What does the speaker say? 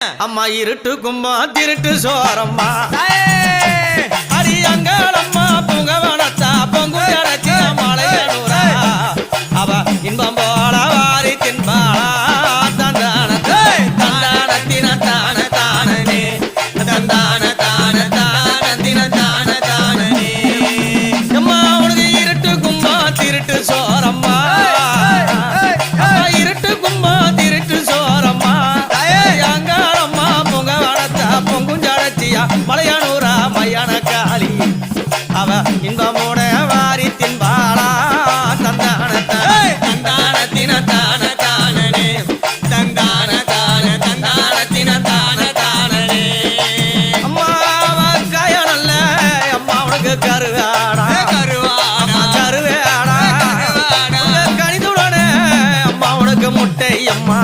அம்மா இருட்டு கும்பா திருட்டு சோரம்மா. அரியங்காலம்மா பொங்க வளத்தா பொங்கு அரைச்சி மலையனூரா அவ இன்பம் போல வாரி தின்பாளா தந்தான தந்தானத்தின தான. இன்பமோட வாரி தின்பாளா தந்தானத்தை தந்தானத்தின தான தானனே தந்தான தான தந்தானத்தின தான தானனே அம்மா கய நல்ல அம்மா உனக்கு கருவாடா. கருவாடா. கருவாடா. கணிதுடனே அம்மா உனக்கு முட்டை அம்மா.